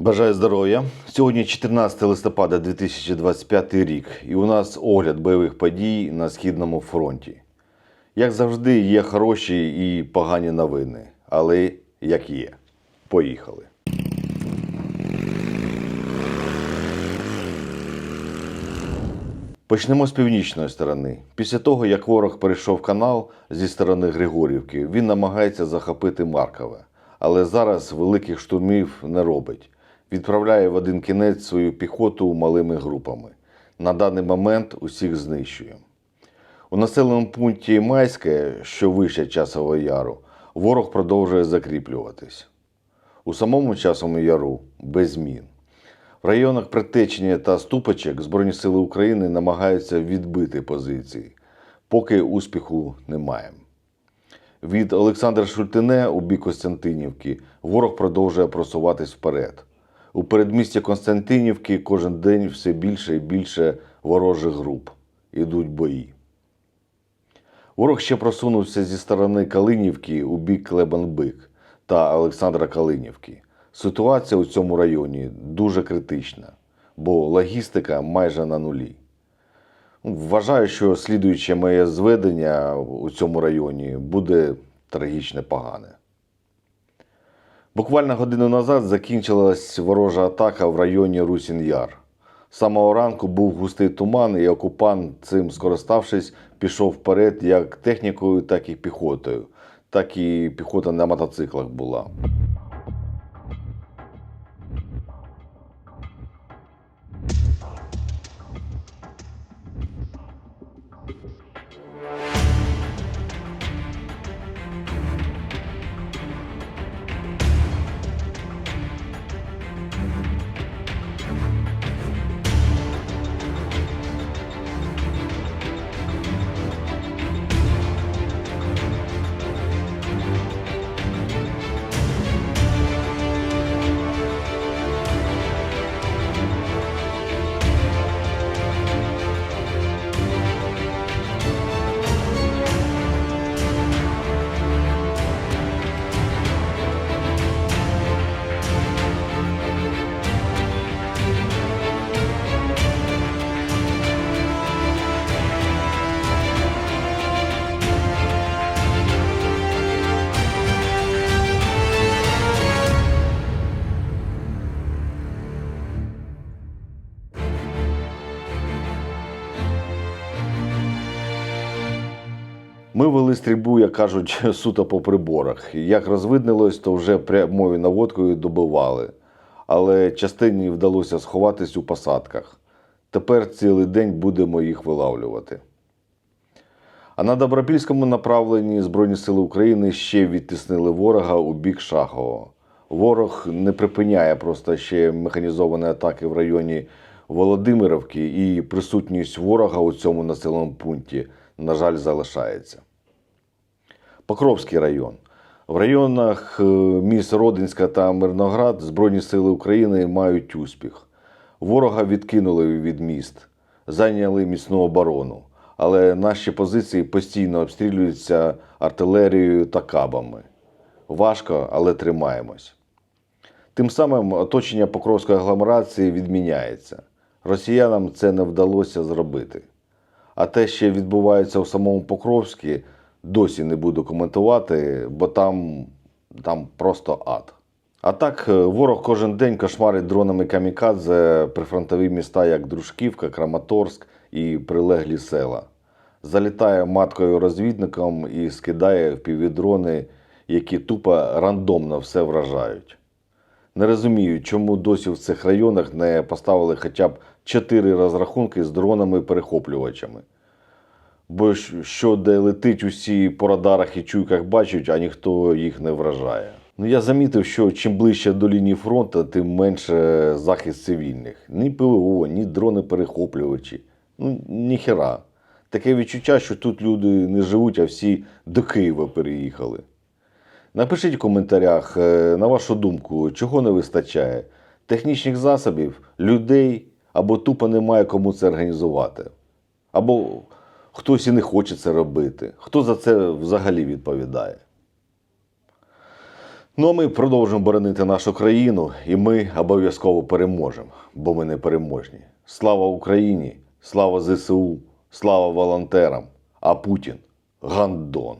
Бажаю здоров'я. Сьогодні 14 листопада 2025 рік, і у нас огляд бойових подій на Східному фронті. Як завжди, є хороші і погані новини, але як є. Поїхали. Почнемо з північної сторони. Після того, як ворог перейшов канал зі сторони Григорівки, він намагається захопити Маркове. Але зараз великих штурмів не робить. Відправляє в один кінець свою піхоту малими групами. На даний момент усіх знищує. У населеному пункті Майське, що вище Часового Яру, ворог продовжує закріплюватись. У самому Часовому Яру без змін. В районах Притечення та Ступочек Збройні Сили України намагаються відбити позиції, поки успіху немає. Від Олександра Шультине у бік Костянтинівки ворог продовжує просуватись вперед. У передмісті Константинівки кожен день все більше і більше ворожих груп. Ідуть бої. Ворог ще просунувся зі сторони Калинівки у бік Клебанбик та Олександра Калинівки. Ситуація у цьому районі дуже критична, бо логістика майже на нулі. Вважаю, що слідуюче моє зведення у цьому районі буде трагічне погане. Буквально годину назад закінчилась ворожа атака в районі Русін-Яр. З самого ранку був густий туман, і окупант, цим скориставшись, пішов вперед як технікою, так і піхотою. Так і піхота на мотоциклах була. Ми вели стрільбу, як кажуть, суто по приборах. Як розвиднилось, то вже прямою наводкою добивали. Але частині вдалося сховатись у посадках. Тепер цілий день будемо їх вилавлювати. А на Добропільському направленні Збройні Сили України ще відтіснили ворога у бік Шахового. Ворог не припиняє просто ще механізовані атаки в районі Володимировки, і присутність ворога у цьому населеному пункті, на жаль, залишається. Покровський район. В районах е, міст Родинська та Мирноград Збройні Сили України мають успіх. Ворога відкинули від міст, зайняли міцну оборону, але наші позиції постійно обстрілюються артилерією та кабами. Важко, але тримаємось. Тим самим оточення Покровської агломерації відміняється. Росіянам це не вдалося зробити. А те, що відбувається у самому Покровській, досі не буду коментувати, бо там, там просто ад. А так, е, ворог кожен день кошмарить дронами камікадзе прифронтові міста, як Дружківка, Краматорськ і прилеглі села. Залітає маткою розвідником і скидає в впівдрони, які тупо рандомно все вражають. Не розумію, чому досі в цих районах не поставили хоча б 4 розрахунки з дронами-перехоплювачами. Бо що де летить усі по радарах і чуйках бачать, а ніхто їх не вражає. Ну я замітив, що чим ближче до лінії фронту, тим менше захист цивільних. Ні ПВО, ні дрони-перехоплювачі. Ну, ніхера. Таке відчуття, що тут люди не живуть, а всі до Києва переїхали. Напишіть в коментарях, е, на вашу думку, чого не вистачає: технічних засобів, людей або тупо немає кому це організувати. Або хтось і не хоче це робити. Хто за це взагалі відповідає? Ну а ми продовжимо боронити нашу країну, і ми обов'язково переможемо, бо ми не переможні. Слава Україні! Слава ЗСУ! Слава волонтерам! А Путін гандон!